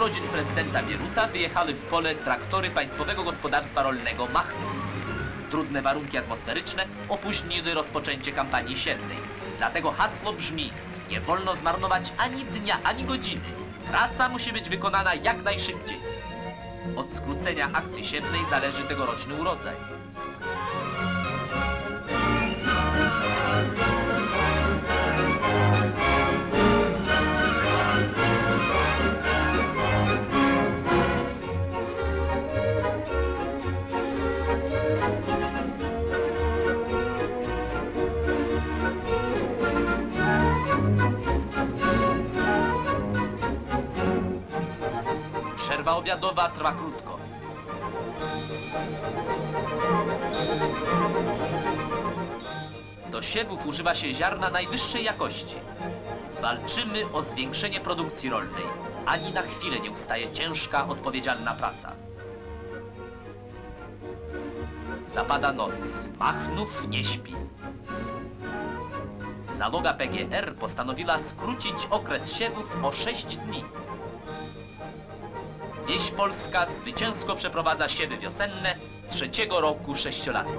urodzin prezydenta Bieruta wyjechały w pole traktory Państwowego Gospodarstwa Rolnego Machnów. Trudne warunki atmosferyczne opóźniły rozpoczęcie kampanii siewnej. Dlatego hasło brzmi, nie wolno zmarnować ani dnia, ani godziny. Praca musi być wykonana jak najszybciej. Od skrócenia akcji siewnej zależy tegoroczny urodzaj. Przerwa obiadowa trwa krótko. Do siewów używa się ziarna najwyższej jakości. Walczymy o zwiększenie produkcji rolnej. Ani na chwilę nie ustaje ciężka, odpowiedzialna praca. Zapada noc. Machnów nie śpi. Załoga PGR postanowiła skrócić okres siewów o 6 dni. Wieś Polska zwycięsko przeprowadza siewy wiosenne trzeciego roku sześciolatki.